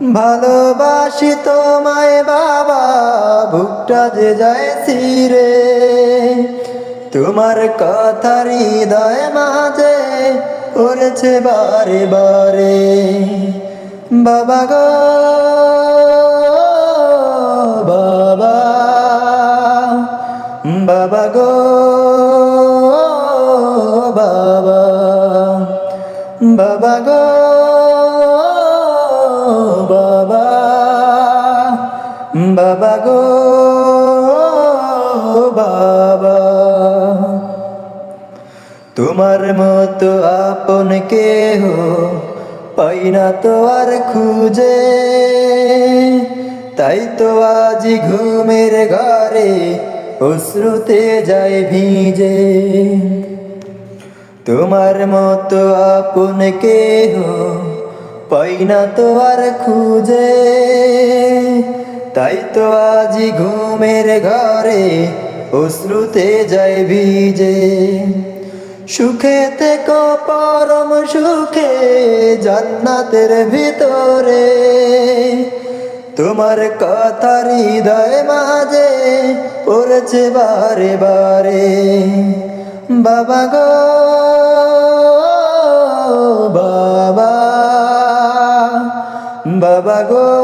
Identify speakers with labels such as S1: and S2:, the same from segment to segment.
S1: ভালোবাসি তোমায় বাবা ভুকটা যে যায় রে তোমার কথা হৃদয় মাঝে পড়েছে বারে বারে। বাবা গো, বাবা বাবা গো। বাবা গো, বাবা। তোমার মতো আপন কেহ পাই না তো আর খুঁজে। তাই তো আজ ঘুমের ঘরে অশ্রুতে যায় ভিজে। তোমার মতো আপন কেহ পাই না তো আর খুঁজে। তাই তো আজ ঘুমের ঘরে অশ্রুতে যায় ভিজে। সুখেতে কো পরম সুখে, জান্নাতের ভিতরে। তোমার কথা হৃদয় মাঝে পড়েছে বারে বারে। বাবা গো, বাবা বাবা গো।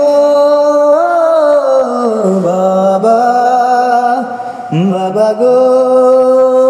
S1: বাবা গো।